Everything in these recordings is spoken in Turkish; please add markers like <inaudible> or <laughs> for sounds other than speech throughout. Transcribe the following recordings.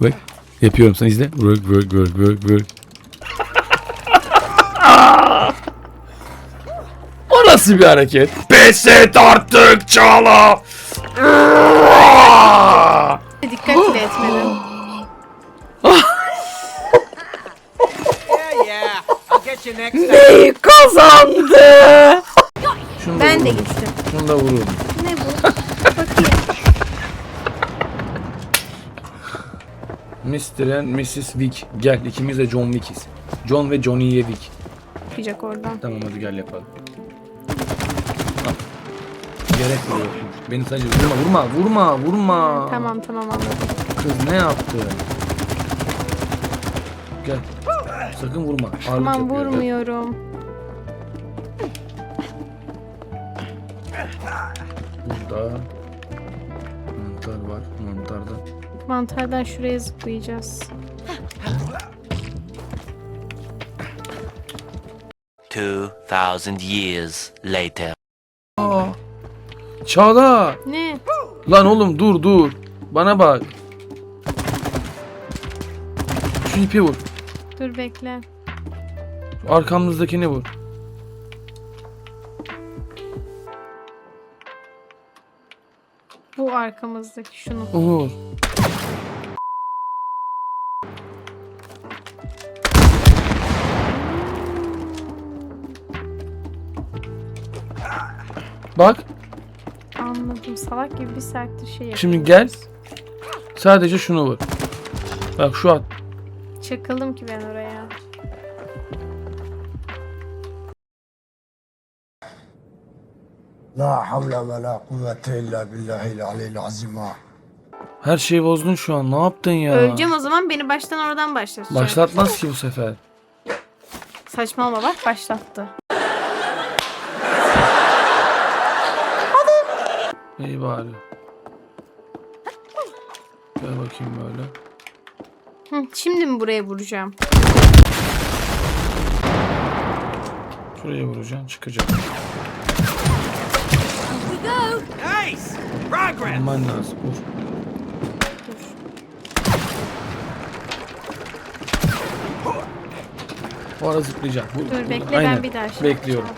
Bak. Yapıyorum sen izle. Work work work work work. o nasıl bir hareket? Pes et artık Çağla. Dikkat bile <gasps> etmedim. Yeah, yeah. I'll get you next time. Neyi kazandı? Şunu da Ben de gittim. Şunu da vurun. Mr. and Mrs. Wick. Gel ikimiz de John Wick'iz. John ve Johnny'ye Wick. Yapacak oradan. Tamam hadi gel yapalım. Al. Gerek yok. Beni sadece vurma vurma vurma vurma. Tamam tamam anladım. Kız ne yaptı? Gel. Sakın vurma. Ağırlık Tamam yapıyor. Vurmuyorum. Burada mantar var. Mantarda. Mantardan şuraya zıplayacağız. Two thousand years later. Aa. Çağla. Ne? Lan oğlum dur dur. Bana bak. Şu ipi vur. Dur bekle. Şu arkamızdakini vur. Bu arkamızdaki şunu. Vur. Bak Anladım. Salak gibi bir saattir şey yapıyoruz. şimdi gel. Sadece şunu vur. Bak şu at. Çakıldım ki ben oraya. لا حول ولا قوة إلا بالله العلي العظيم Her şeyi bozdun şu an. Ne yaptın ya? Öleceğim o zaman beni baştan oradan başlatacak. Başlatmaz ki bu sefer. Saçmalama bak başlattı. İyi bari. Gel bakayım böyle. Hı, şimdi mi buraya vuracağım? Şuraya vuracaksın çıkacak. Nice. Progress. Vurman lazım. Vur. O ara zıplayacak. Vur, Dur bekle Aynen. ben bir daha şey Bekliyorum.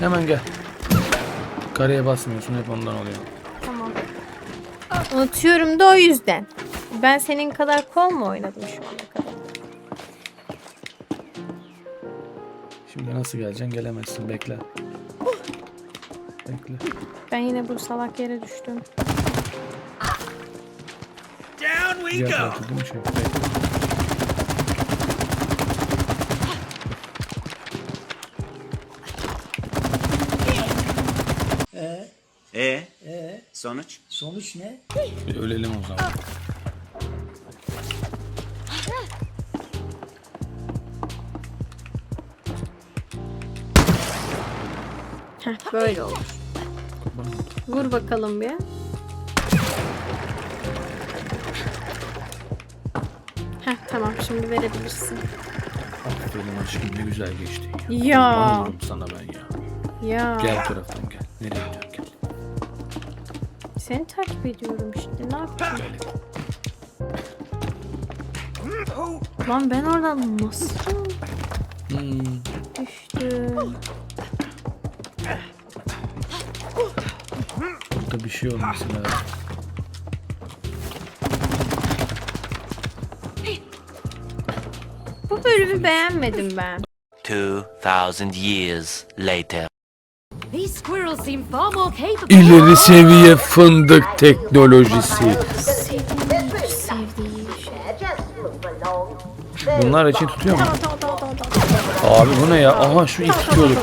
Hemen gel. Kareye basmıyorsun hep ondan oluyor. Tamam. Unutuyorum da o yüzden. Ben senin kadar kol mu oynadım şu ana kadar? Şimdi nasıl geleceksin? Gelemezsin. Bekle. Bekle. Ben yine bu salak yere düştüm. Down we go. Bekle. Sonuç? Sonuç ne? Bir ölelim o zaman. Heh, böyle olur. Vur bakalım bir. Heh, tamam şimdi verebilirsin. Aferin aşkım ne güzel geçti. Ya Anladım sana ben ya. ya Gel taraftan gel. Nereye gidiyorsun gel. Seni takip ediyorum işte ne yapayım? Lan ben oradan nasıl Hmm. düştüm? Burada bir şey olması lazım. Bu bölümü beğenmedim ben. Two thousand years later. İleri seviye fındık teknolojisi. Sevdiğim şey. Bunlar için tutuyor mu? Abi bu ne ya? Aha şu ip tutuyorduk.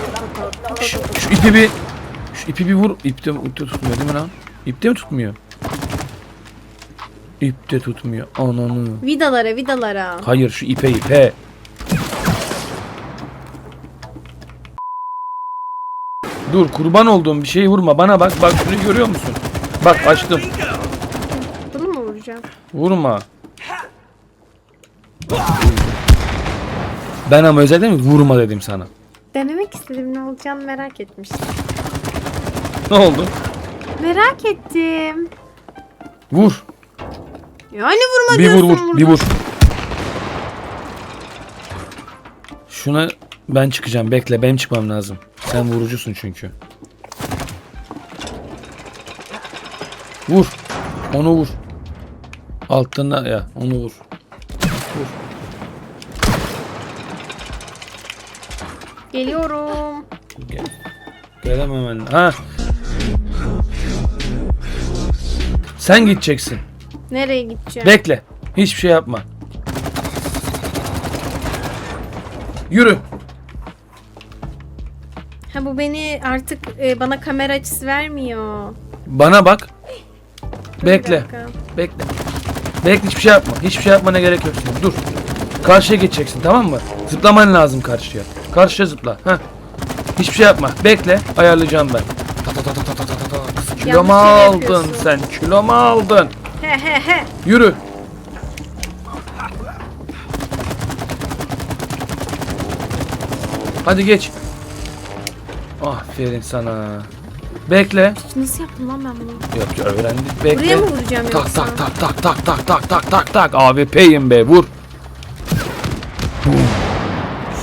Şu, şu ipi bir şu ipi bir vur. İpte, ipte tutmuyor değil mi lan? İpte mi tutmuyor? İpte tutmuyor. Ananı. Vidalara vidalara. Hayır şu ipe ipe. Dur kurban olduğum bir şeyi vurma. Bana bak. Bak şunu görüyor musun? Bak açtım. Bunu mu vuracağım? Vurma. Ben ama özel değil mi? Vurma dedim sana. Denemek istedim ne olacağını merak etmiştim. Ne oldu? Merak ettim. Vur. Yani vurma Bir vur diyorsun vur. Bir vur. Şuna ben çıkacağım. Bekle benim çıkmam lazım. Sen vurucusun çünkü. Vur. Onu vur. Altına ya onu vur. Geliyorum. Gel. Gelemem hemen. Ha. Sen gideceksin. Nereye gideceğim? Bekle. Hiçbir şey yapma. Yürü. Ha bu beni artık e, bana kamera açısı vermiyor. Bana bak. Bir Bekle. dakika. Bekle. Bekle hiçbir şey yapma. Hiçbir şey yapmana gerek yok. Dur. Karşıya geçeceksin tamam mı? Zıplaman lazım karşıya. Karşıya zıpla. Heh. Hiçbir şey yapma. Bekle. Ayarlayacağım ben. Ta ta ta ta ta ta ta ta ta. Kız, Kilo mu Yanlış yere aldın yapıyorsun. sen? Kilo mu aldın? He he he. Yürü. Hadi geç. Aferin sana. Bekle. Nasıl yaptım lan ben bunu? Yok öğrendik. Bekle. Buraya mı vuracağım Tak yoksa? tak tak tak tak tak tak tak tak tak. AWP'yim be vur.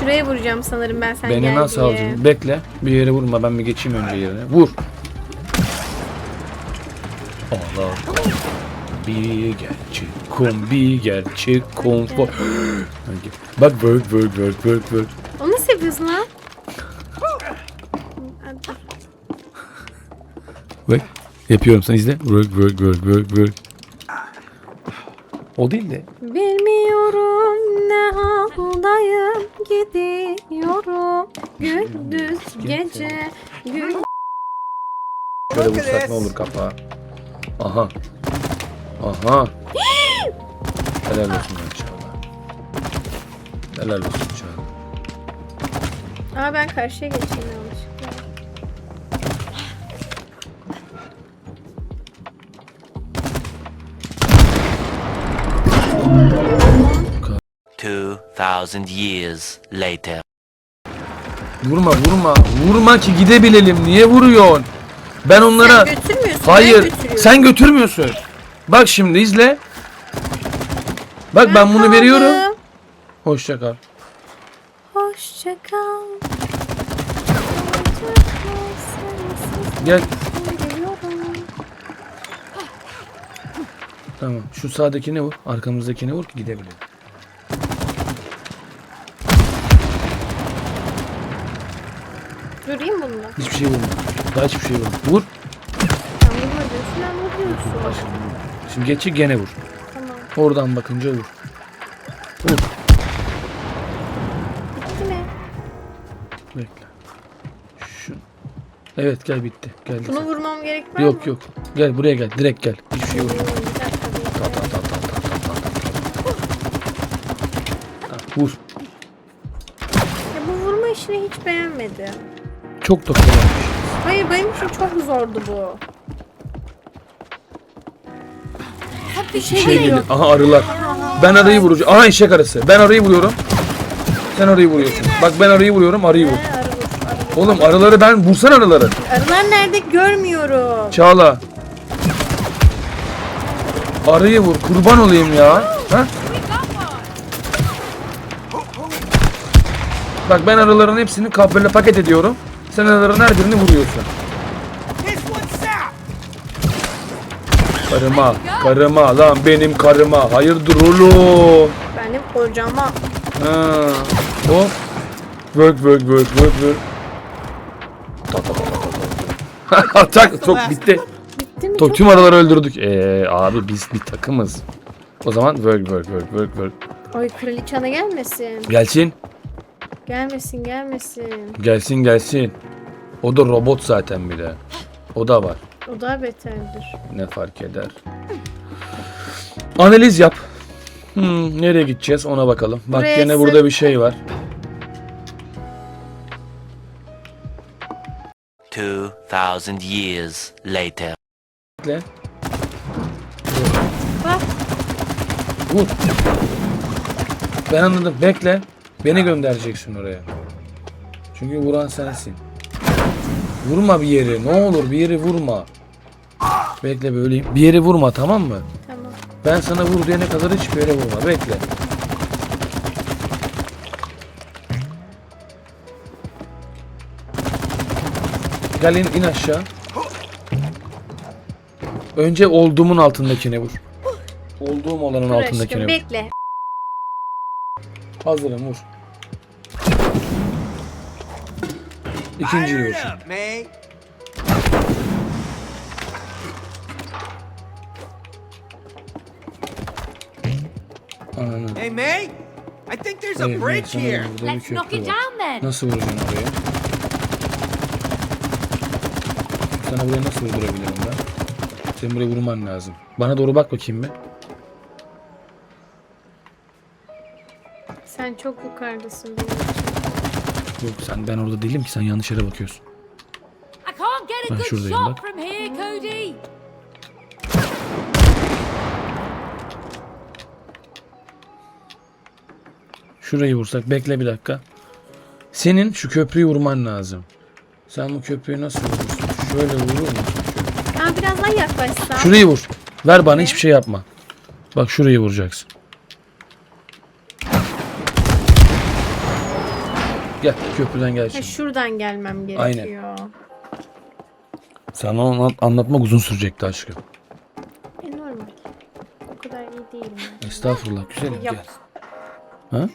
Şuraya vuracağım sanırım ben sen Beni gel nasıl diye. alacaksın? Bekle. Bir yere vurma ben bir geçeyim önce yerine. Vur. Allah. Bir gerçek kum bir gerçek. Hangi? <gasps> Bak work work work work work. Onu nasıl yapıyorsun lan? Bak yapıyorum sen izle. Work work work work work. O değil de. Bilmiyorum ne haldayım gidiyorum gündüz gece gün. Böyle vursak ne olur kapağı. Aha. Aha. <gasps> Helal olsun lan Çağla. Helal olsun Çağla. Aa ben karşıya geçeyim ne olur. 2000 years later. Vurma vurma. Vurma ki gidebilelim. Niye vuruyorsun? Ben onlara... Sen götürmüyorsun. Hayır. Ben sen götürmüyorsun. Bak şimdi izle. Bak ben, ben bunu veriyorum. Hoşça kal. Hoşça kal. Gel. Tamam. Şu sağdaki ne vur? Arkamızdaki ne vur ki gidebilelim. Durayım bunda. Hiçbir şey vurma. Daha hiçbir şey vurma. Vur. Sen vurma diyorsun ben vuruyorsun. Şimdi. Geçi gene vur. Tamam. Oradan bakınca vur. Vur. Bitti mi? Bekle. Şu. Evet gel bitti. Geldi. Bunu sen. vurmam gerekmez mi? Yok yok. Gel buraya gel. Direkt gel. Hiçbir şey vurma. Ta ta ta ta ta ta ta ta. Ha, Vur. Ya bu vurma işini hiç beğenmedim. Çok da kolaymış. Hayır benim için çok zordu bu. Bir şey, Şey geliyor. Aha arılar. Ben arıyı vuracağım. Aha eşek arısı. Ben arıyı vuruyorum. Sen arıyı vuruyorsun. Bak ben arıyı vuruyorum. Arıyı vur. He, arı vur, arı vur. Oğlum arıları ben vursan arıları. Arılar nerede görmüyorum. Çağla. Arıyı vur. Kurban olayım ya. Ha? Bak ben arıların hepsini kabloyla paket ediyorum. Sen arıların her birini vuruyorsun. Karıma, karıma lan benim karıma. Hayırdır oğlum? Benim kocama. Ha. Hop. Work work work work work. Ta <laughs> ta ta ta ta. Tak çok bitti. Bitti mi? Çok... Tüm araları öldürdük. Ee, abi biz bir takımız. O zaman work work work work work. Ay kraliçana gelmesin. Gelsin. Gelmesin gelmesin. Gelsin gelsin. O da robot zaten bir de. O da var. O daha beterdir. Ne fark eder? Analiz yap. Hmm, nereye gideceğiz ona bakalım. Bak Buraya gene sır- burada bir şey var. Two thousand years later. Bekle. Bak Vur. Ben anladım. Bekle. Beni göndereceksin oraya. Çünkü vuran sensin. Vurma bir yeri. Ne olur bir yeri vurma. Bekle böyleyim. Bir yeri vurma tamam mı? tamam. Ben sana vur diyene kadar hiçbir yere vurma. Bekle. Gel in, in aşağı. Önce olduğumun altındakine vur. Olduğum olanın Dur altındakine aşkım vur. bekle. Hazırım vur. Up, May. Ananı. Hey, May. I think there's a sana here. burada bir Let's knock köprü it var. down then. Nasıl vuracaksın oraya? Sana buraya nasıl vurdurabilirim ben? Senin buraya vurman lazım. Bana doğru bak bakayım bir. Sen çok yukarıdasın benim. Yok sen ben orada değilim ki sen yanlış yere bakıyorsun. I can't get a Ben good şuradayım shot bak. from here, Cody. Şurayı vursak bekle bir dakika. Senin şu köprüyü vurman lazım. Sen bu köprüyü nasıl vurursun? Şöyle vurur musun? Şöyle. Aa, biraz daha yaklaşsam. Şurayı vur. Ver bana hiçbir şey yapma. Bak şurayı vuracaksın. Gel köprüden gel Ha, şimdi. şuradan gelmem gerekiyor. Sana onu anlat- anlatmak uzun sürecekti aşkım. E, normal. O kadar iyi değilim. Estağfurullah güzelim Yap. gel. Ha?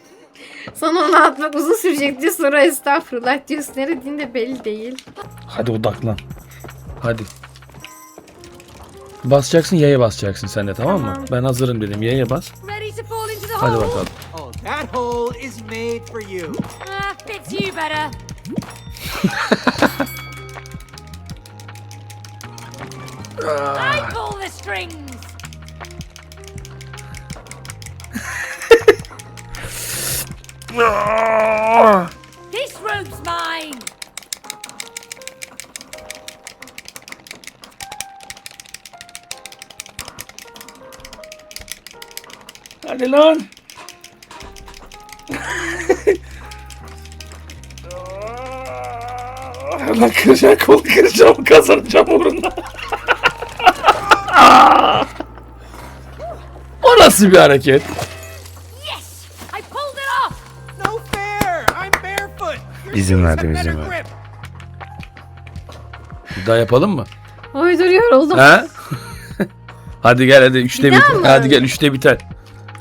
Sana onu atmak uzun sürecek diye sonra estağfurullah diyorsun. Nerediğin de belli değil. Hadi odaklan. Hadi. Basacaksın yaya basacaksın sen de tamam mı? Tamam. Ben hazırım dedim yaya bas. Ready to fall into the Hadi hole? bakalım. Oh, that hole is made for you. Ah, you better. I ah. pull the strings. <laughs> This rope's mine. Hadi Lan kıracağım kol kıracağım kazanacağım uğruna. <laughs> o nasıl bir hareket? Yes, I pulled it off. No fair. I'm barefoot. Your İzin verdim, have better izin verdim. grip. Bir daha yapalım mı? Oy duruyor oldum. He? <laughs> hadi gel hadi üçte biter. Hadi gel üçte biter.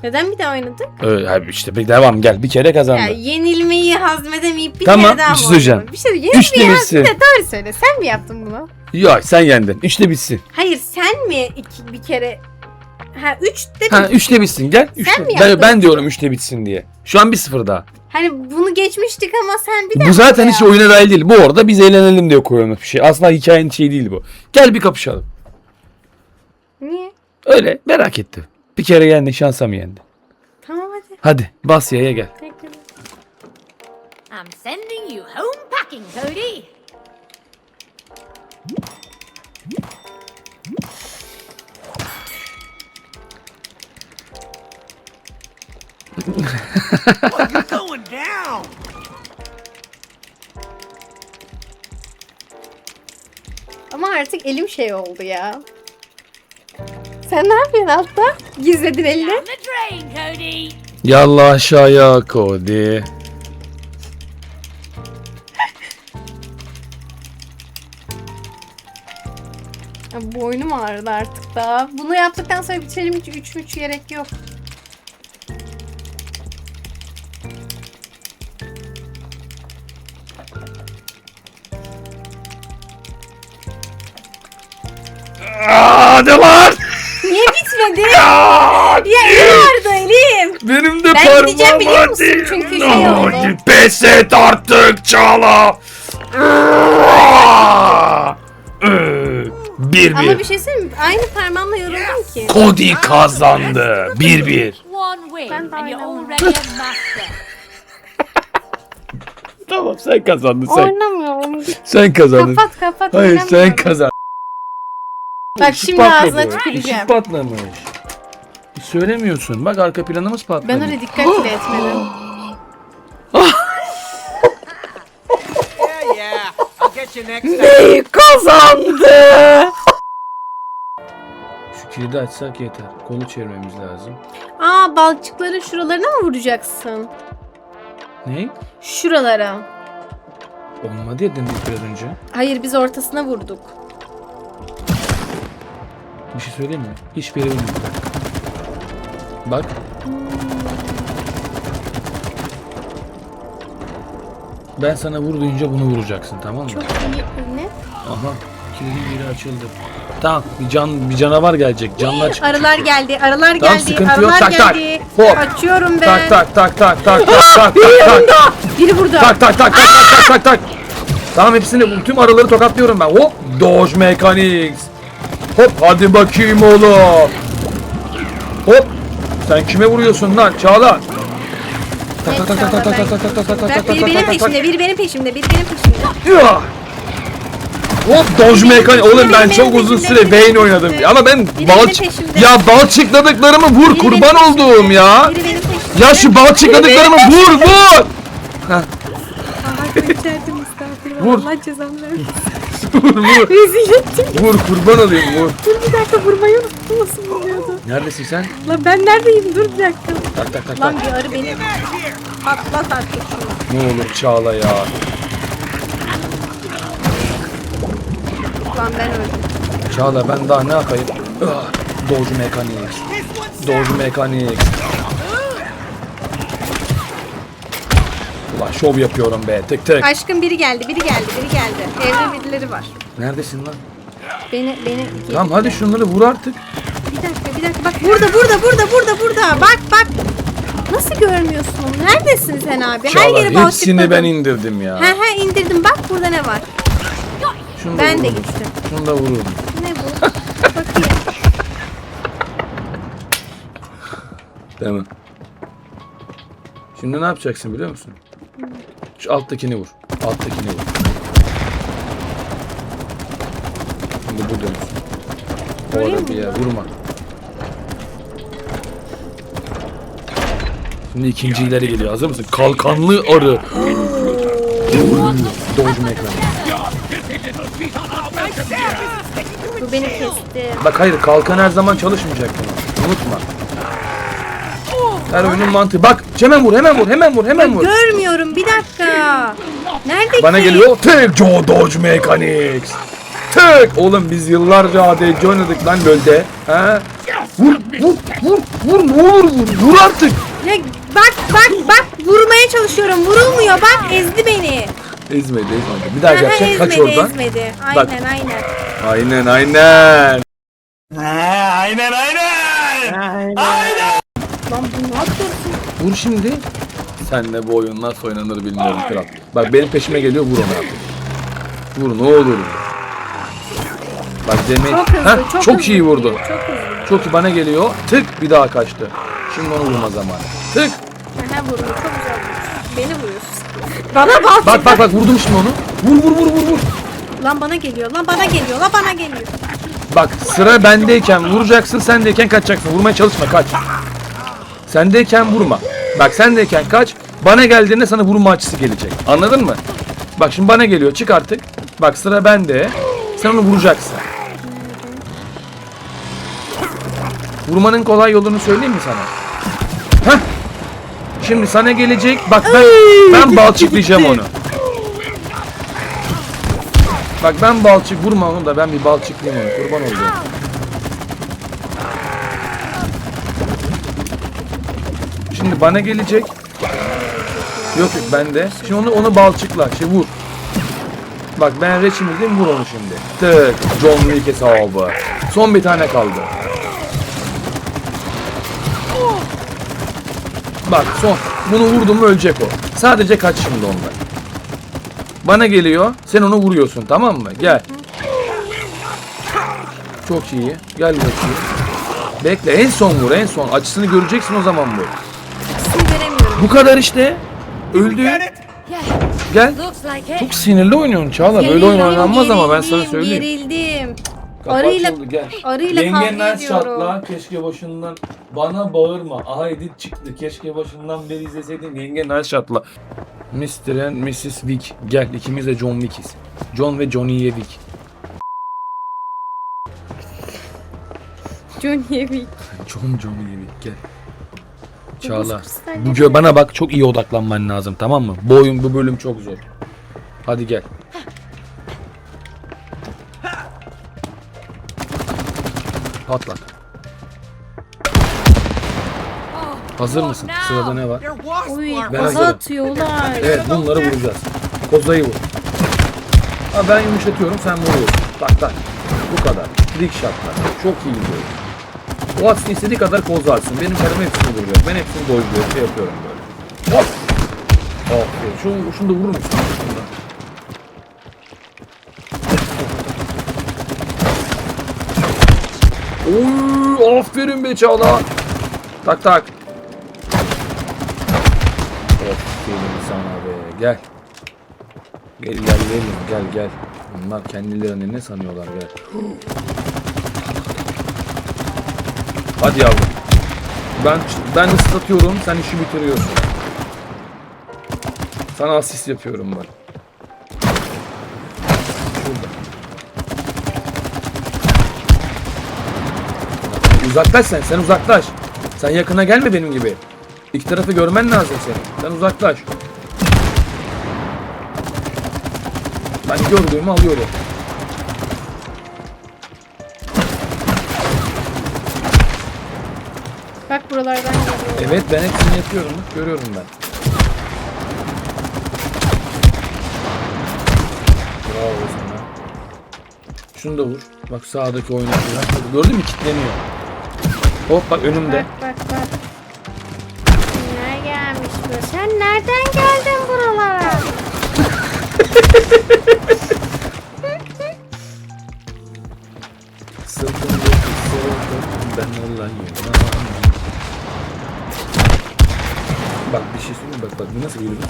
Neden bir daha oynadık? Hadi işte bir devam gel. Bir kere kazandın. Ya yenilmeyi hazmedemeyip bir Tamam, kere daha bir şey söyleyeceğim. Bir şey Üçte yenilmeyi bitsin. hazmede doğru söyle. Sen mi yaptın bunu? Yok sen yendin. Üçte bitsin. Hayır sen mi iki, bir kere... Ha üçte Ha bir... üçte bitsin gel. Üçte. mi ben, yaptın? ben diyorum üçte bitsin diye. Şu an bir sıfır daha. Hani bunu geçmiştik ama sen bir daha... Bu zaten ya. hiç oyuna dahil değil. Bu orada biz eğlenelim diye koyulmuş bir şey. Aslında hikayenin şeyi değil bu. Gel bir kapışalım. Niye? Öyle merak ettim. Bir kere yendin şansa mı yendin? Tamam hadi. Hadi bas yaya gel. I'm sending you home packing, Cody. You're going down. Ama artık elim şey oldu ya. Sen ne yapıyorsun altta? Gizledin elini. Yallah aşağıya Cody. Ya, Boynum ağrıdı artık daha. Bunu yaptıktan sonra bitirelim hiç 3 3 gerek yok. Hadi lan. Niye bitmedi? ya elim ağrıdı elim. Benim de Ben parmağım gideceğim biliyor musun? hadi. Çünkü şey oldu. Hadi pes et artık Çağla. Bir Ama bir. bir şey söyleyeyim mi? Aynı parmağımla yoruldum ki. Cody kazandı. Bir bir. One win, Ben de and you're oynamam. already a master. Tamam sen kazandın sen. Oynamıyorum. Sen kazandın. Kapat kapat. Hayır sen oynamıyorum. kazandın. Bak Işık şimdi patladı. ağzına Işık tüküreceğim. patlamış. Hiç Söylemiyorsun. Bak arka planımız patladı. Ben öyle dikkat bile <gasps> etmedim. Yeah, yeah. I'll get you next <laughs> time. kazandı? Şu Kilidi açsak yeter. Kolu çevirmemiz lazım. Aa balçıkların şuralarına mı vuracaksın? Ne? Şuralara. Olmadı ya dedik biraz önce. Hayır biz ortasına vurduk. Bir şey söyleyeyim mi? Hiçbir yere vurmadım. Bak. Ben sana vur deyince bunu vuracaksın tamam mı? Çok iyi. Ne? Aha. Kilidin yeri açıldı. Tamam bir can bir canavar gelecek. Canlar çıkacak. Arılar geldi. Arılar Tamam, geldi. sıkıntı yok. Arılar Tak, tak. geldi. Hop. Açıyorum ben. Tak tak tak tak tak tak tak tak tak Biri burada. tak tak tak tak tak tak tak Tamam hepsini tüm araları tokatlıyorum ben. Hop Dodge Mechanics. Hop hadi bakayım oğlum. Hop sen kime vuruyorsun lan Çağla? Tak tak tak tak tak tak tak tak tak tak tak Bak tak biri tak benim tak tak peşimde, biri benim peşimde, biri benim peşimde. Ya! Hop Dodge Mechanics. Oğlum ben çok uzun süre Vayne oynadım. Ama ben Biri balç... benim peşimde. Ya balçıkladıklarımı vur Biri kurban olduğum ya. Biri benim peşimde. Ya şu balçıkladıklarımı vur vur. Aha içerdim estağfurullah. Vur. Allah cezamı versin. Vur vur. Rezil ettim. Vur kurban olayım vur. Dur bir dakika vurmayı unuttum nasıl vuruyordu. Neredesin sen? Lan ben neredeyim? Dur bir dakika. Tak tak tak Lan tak. bir arı beni patlat artık şunu. Ne olur Çağla ya. Lan ben öldüm. Çağla ben daha ne yapayım? Ah, Dodge Mechanics. Dodge Ulan şov yapıyorum be tek tek. Aşkım biri geldi, biri geldi, biri geldi. Evde birileri var. Neredesin lan? Beni, beni... Tamam hadi şunları vur artık. Bir dakika, bir dakika. Bak burada, burada, burada, burada, burada. Bak, bak. Nasıl görmüyorsun? Neredesin sen abi? Her Çağla yeri hepsini balçıkladın. ben indirdim ya. He he indirdim. Bak burada ne var. Şunu Ben de gittim. Şunu da vururdum. Ne bu? <laughs> Bakayım. Tamam. Şimdi ne yapacaksın biliyor musun? Şu alttakini vur. Alttakini vur. Şimdi bu dönsün. Orada bir yer vurma. Şimdi ikinci ileri geliyor. Hazır mısın? Kalkanlı arı. Dodge Mechanic. Bu beni kesti. Bak hayır kalkan her zaman çalışmayacak bunu. Unutma. Her oyunun mantığı. Bak hemen vur hemen vur hemen vur hemen vur. Görmüyorum. Bir dakika. Nerede Bana ki? geliyor. Tek Joe Dodge Mechanics. Tek. Oğlum biz yıllarca ADC oynadık lan LoL'de. Ha? Vur vur vur vur ne olur vur. Vur artık. Ya bak bak bak vurmaya çalışıyorum. Vurulmuyor. Bak ezdi beni. Ezmedi ezmedi. Bir daha Aha, yapacak. Kaç ezmedi oradan. ezmedi. Aynen Bak. aynen. Aynen aynen. Lan bu ne yapıyorsun? Vur şimdi. Senle bu oyun nasıl oynanır bilmiyorum kral. Bak benim peşime geliyor vur onu artık. Vur ne olur. Bak demek Çok hızlı. Heh, çok, çok hızlı iyi vurdu. Çok hızlı. Çok iyi bana geliyor. Tık bir daha kaçtı. Şimdi onu vurma zamanı. Tık. Aha vurdu. Çok güzel vurdu. Beni vuruyorsun. Bana bal Bak bak bak vurdum şimdi onu. Vur vur vur vur vur. Lan bana geliyor. Lan bana geliyor. Lan bana geliyor. Bak sıra bendeyken vuracaksın sendeyken kaçacaksın. Vurmaya çalışma kaç. Sendeyken vurma. Bak sendeyken kaç. Bana geldiğinde sana vurma açısı gelecek. Anladın mı? Bak şimdi bana geliyor çık artık. Bak sıra bende. Sen onu vuracaksın. Vurmanın kolay yolunu söyleyeyim mi sana? Heh. Şimdi sana gelecek. Bak ben ben balçıklayacağım onu. Bak ben balçık vurma onu da ben bir balçıklayayım onu. Kurban olayım. Şimdi bana gelecek. Yok yok bende. Şimdi onu onu balçıkla. Şey vur. Bak ben reçimildeyim vur onu şimdi. Tık. John Wick hesabı. Son bir tane kaldı. Bak son. Bunu vurdum mu ölecek o. Sadece kaç şimdi ondan. Bana geliyor. Sen onu vuruyorsun tamam mı? Gel. Çok iyi. Gel bakayım. Bekle en son vur en son. Açısını göreceksin o zaman vur. Bu kadar işte. Öldü. Gel. Çok sinirli oynuyorsun Çağla. Böyle oynanmaz ama ben sana söyleyeyim. Gerildim. Kapat Arıyla- yolu, gel. arıyla Yengen kavga ediyorum. çatla. Keşke başından bana bağırma. Aha edit çıktı. Keşke başından beri izleseydin. Yengen Ners çatla. Mr. and Mrs. Wick. Gel ikimiz de John Wick'iz. John ve Johnny'ye Wick. Johnny'ye bir John John gibi gel. Çağla. Bu gö bana bak çok iyi odaklanman lazım tamam mı? Bu oyun bu bölüm çok zor. Hadi gel. Patlat. Hazır mısın? Sırada ne var? Oy. Ben kaza hazırım. atıyorlar. Evet bunları vuracağız. Kozayı vur. Ha ben yumuşatıyorum sen vuruyorsun. Tak tak. Bu kadar. Trick shotlar. Çok iyi gidiyor. O aslında istediği kadar kozarsın. Benim karım hepsini vuruyor. Ben hepsini dojluyorum. Şey yapıyorum böyle. Hop. Aferin. Şunu, şunu da vurur musun? Şunu da. Oy, aferin be Çağla. Tak tak. Aferin sana be. Gel. Gel ilerleyelim. Gel gel. Bunlar kendilerini ne sanıyorlar gel. Hadi yavrum. Ben ben ıslatıyorum, sen işi bitiriyorsun. Sana asist yapıyorum ben. Şurada. Uzaklaş sen, sen uzaklaş. Sen yakına gelme benim gibi. İki tarafı görmen lazım senin. Sen uzaklaş. Ben gördüğümü alıyorum. Buralardan geliyor. Evet ben hepsini yapıyorum. Görüyorum ben. Bravo sana. Şunu da vur. Bak sağdaki oynatıyor. Gördün mü kitleniyor. Hop bak önümde. Bak bak bak. Kimler gelmiş bu? Sen nereden geldin buralara? <laughs> Bak bir şey söyleyeyim bak bak bu nasıl geliyor?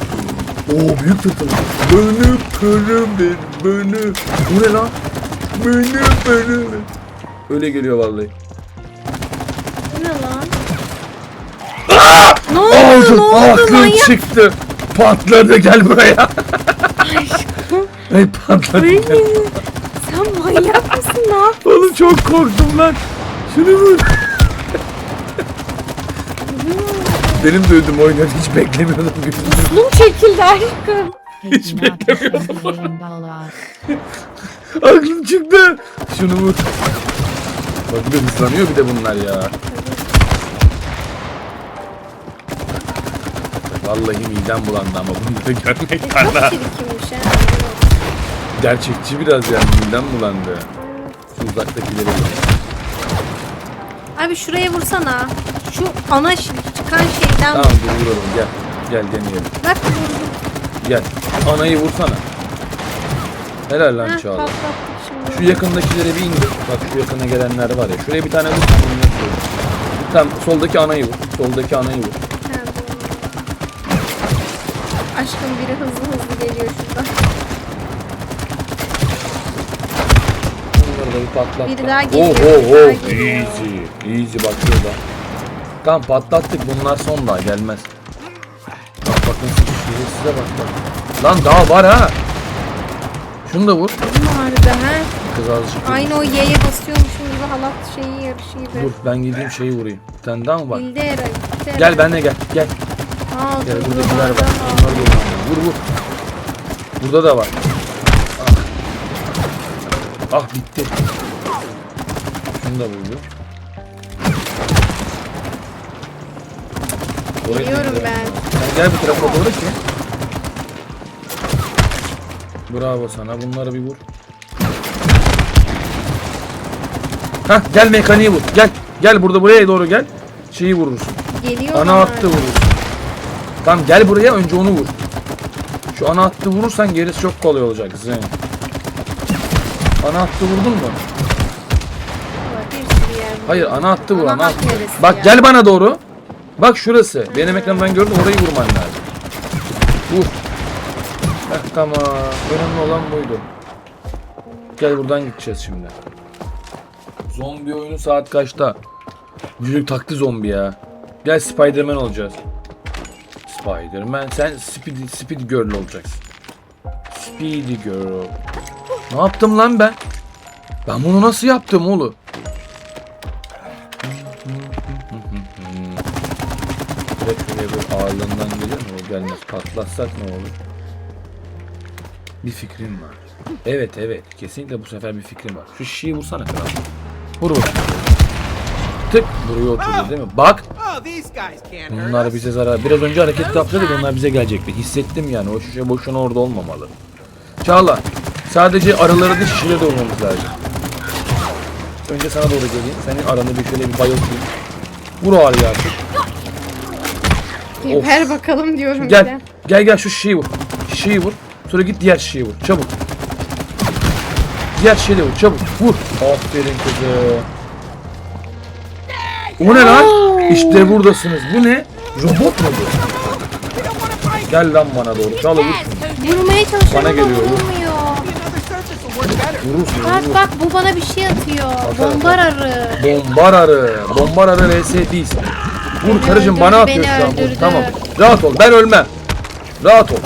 Oo büyük tırtıl. Benim karım benim benim. Bu ne lan? Benim benim. Öyle geliyor vallahi. Bu ne lan? Ne oldu? Ne oldu Aklım manyak? çıktı. Patladı gel buraya. Ay patladı. Gel. Sen manyak mısın? Yaptın? Oğlum çok korktum lan. Şunu vur. Benim de ödüm oynadı hiç beklemiyordum. Bunun çekildi aşkım. Hiç beklemiyordum. Aklım çıktı. Şunu vur. Bak bir hızlanıyor bir de bunlar ya. Vallahi midem bulandı ama bunu Çok ha. çirkinmiş ha. Gerçekçi biraz yani midem bulandı. Şu uzaktakileri. Abi şuraya vursana. Şu ana çıkan şeyden Tamam dur vuralım gel. Gel deneyelim. Bak vurdum. Gel. Anayı vursana. Helal lan Heh, Çağla. patlattık şimdi. Şu yakındakileri bir indir. Bak şu yakına gelenler var ya. Şuraya bir tane vur. Yapıyorum. Tamam soldaki anayı vur. Soldaki anayı vur. Ha, doğru. Aşkım biri hızlı hızlı geliyor şuradan. Bunları da bir patlat. Biri daha Oh geliyor, oh oh. Easy. Easy bak şurada. Tamam patlattık. Bunlar son daha gelmez. Bak bak nasıl düşüyor. Size bak bak. Lan daha var ha. Şunu da vur. Bu harbiden ha. Kız azıcık. Aynı o Y'ye basıyormuşum gibi halat şeyi yarışı gibi. Dur ben gideyim şeyi vurayım. Bir tane daha mı var? Bildi herhalde. Gel benle gel. Gel. Aa, Gel buradakiler var. buralardan al. Bunlar da var. Vur vur. Burada da var. Ah. Bitti. Şunu da vurdu. Gidelim. ben. Sen gel bu tarafa doğru ki. Bravo sana. Bunları bir vur. Hah gel mekaniği vur. Gel. Gel burada buraya doğru gel. Şeyi vurursun. Geliyor Ana hattı vurursun. Tamam gel buraya önce onu vur. Şu ana hattı vurursan gerisi çok kolay olacak. Zın. Ana hattı vurdun mu? Hayır ana hattı vur Ana ana hat hattı. Bak ya? gel bana doğru. Bak şurası. Benim ekranımdan gördüm orayı vurman lazım. Vur. Heh, tamam. Önemli olan buydu. Gel buradan gideceğiz şimdi. Zombi oyunu saat kaçta? Çocuk taktı zombi ya. Gel Spiderman olacağız. Spiderman sen Speedy, Speedy Girl olacaksın. Speedy Girl. Ne yaptım lan ben? Ben bunu nasıl yaptım oğlum? Direkt şuraya bir ağırlığından gelir mi? O gelmez. Patlatsak ne olur? Bir fikrim var. Evet evet. Kesinlikle bu sefer bir fikrim var. Şu şişeyi vursana kral. Vur. Tık. Buraya oturdu değil mi? Bak. Bunlar bize zarar. Biraz önce hareket yaptı da onlar bize gelecekti. Hissettim yani. O şişe boşuna orada olmamalı. Çağla. Sadece araları da şişede olmamız lazım. Önce sana doğru geleyim. Senin aranı bir şöyle bir bayıltayım. Vur ağrıyı artık. Ver bakalım diyorum bir Gel. de. Gel gel şu şişeyi vur. Şişeyi vur. Sonra git diğer şişeyi vur. Çabuk. Diğer şişeyi de vur. Çabuk. Vur. Aferin kızım. O ne lan? İşte buradasınız. Bu ne? Robot mu bu? Gel lan bana doğru. Çağla vur. Vurmaya çalışıyorum Bana ama geliyor, vur. vurulmuyor. Another surface will work better. Vurursun. Bak bak bu bana bir şey atıyor. Bombar arı. Bombar arı. Bombar arı vs biz. Vur karıcığım bana atıyor şu an. Vur. Tamam. Rahat ol. Ben ölmem. Rahat ol.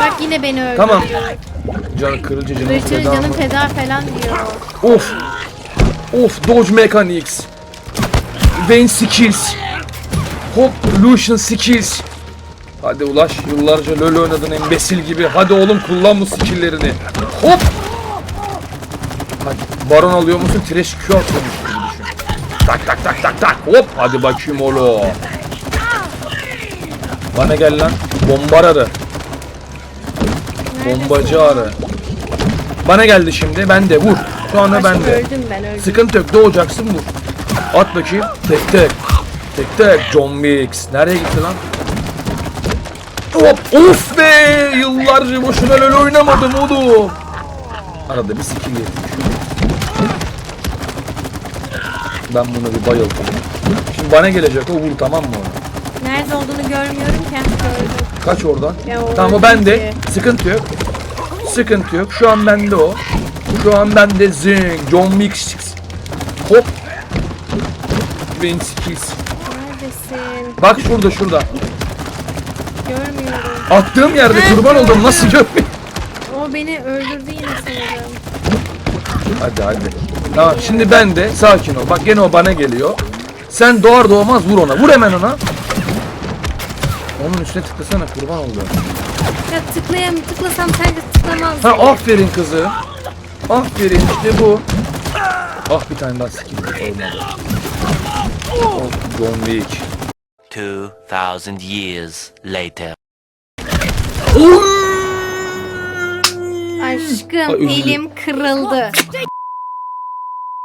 Bak yine beni öldürdü. Tamam. Canı kırıcı canı Rıçır feda canım mı? feda falan diyor. Of. Of Dodge Mechanics. Vayne Skills. Hop Lucian Skills. Hadi ulaş yıllarca LoL oynadın embesil gibi. Hadi oğlum kullan bu skilllerini. Hop. Hadi baron alıyor musun? Trash Q atıyormuş gibi düşün. Tak tak tak tak tak. Hop hadi bakayım oğlum. Bana gel lan. Bombar arı. Bombacı arı. Bana geldi şimdi. Ben de vur. Şu anda ben de. öldüm ben öldüm. Sıkıntı yok. Doğacaksın vur. At bakayım. Tek tek. Tek tek. John Wicks. Nereye gitti lan? Hop. Of be. Yıllarca boşuna LoL oynamadım oğlum. Arada bir skill yedim. Ben bunu bir bayıltayım. Şimdi bana gelecek o vur tamam mı? Nerede olduğunu görmüyorum ki. Gördüm. Kaç oradan. Ya o tamam o bende. ki. Sıkıntı yok. Sıkıntı yok. Şu an bende o. Şu an bende zing. John Wick. Hop. Wayne Skills. Neredesin? Bak şurada şurada. Görmüyorum. Attığım yerde Ben kurban oldum. gördüm. Nasıl görmeyeyim? O beni öldürdü yine sanırım. Hadi hadi. Tamam şimdi ben de sakin ol. Bak gene o bana geliyor. Sen doğar doğmaz vur ona. Vur hemen ona. Onun üstüne tıklasana kurban oldum. Ya tıklayam tıklasam sence tıklamaz. Ha aferin kızı. Aferin işte bu. Ah bir tane daha skill olmadı. Oh, Wick. 2000 years later. Aşkım Ay, elim kırıldı.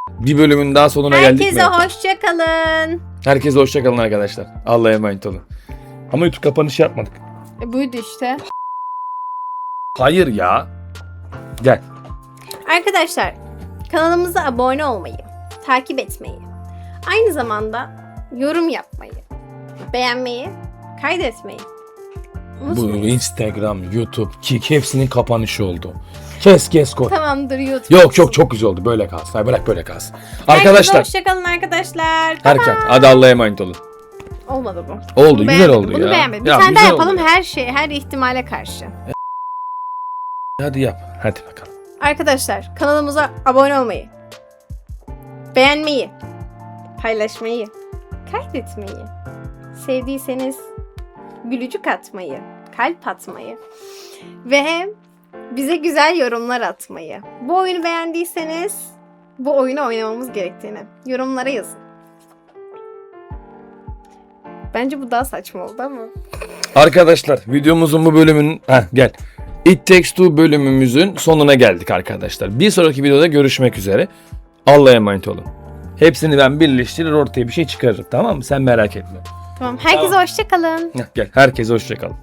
Bir bölümün daha sonuna geldik Herkese mi? hoşça kalın. Herkese hoşçakalın arkadaşlar. Allah'a emanet olun. Ama YouTube kapanışı yapmadık. E, buydu işte. Hayır ya. Gel. Arkadaşlar kanalımıza abone olmayı, takip etmeyi, aynı zamanda yorum yapmayı, beğenmeyi, kaydetmeyi Bu unutmayın. Instagram, YouTube, Kik hepsinin kapanışı oldu. Kes kes koy. Tamamdır YouTube. Yok çok çok güzel oldu. Böyle kalsın. Hayır, bırak böyle kalsın. Herkese Arkadaşlar. hoşça kalın arkadaşlar. Bye Herkes. Hadi Allah'a emanet olun. bye. Olmadı bu. Oldu. Bunu güzel beğenmedim, oldu Bunu ya. beğenmedim. Bir Ya, tane daha güzel oldu yapalım ya. her şey, her ihtimale karşı. Hadi yap. Hadi bakalım. Arkadaşlar kanalımıza abone olmayı, beğenmeyi, paylaşmayı, kaydetmeyi, sevdiyseniz gülücük atmayı, kalp atmayı ve bize güzel yorumlar atmayı. Bu oyunu beğendiyseniz bu oyunu oynamamız gerektiğini yorumlara yazın. Bence bu daha saçma oldu ama. Arkadaşlar videomuzun bu bölümünün... Heh, gel. It Takes Two bölümümüzün sonuna geldik arkadaşlar. Bir sonraki videoda görüşmek üzere. Allah'a emanet olun. Hepsini ben birleştirir ortaya bir şey çıkarırım tamam mı? Sen merak etme. Tamam herkese hoşça kalın. Gel. Herkese hoşçakalın.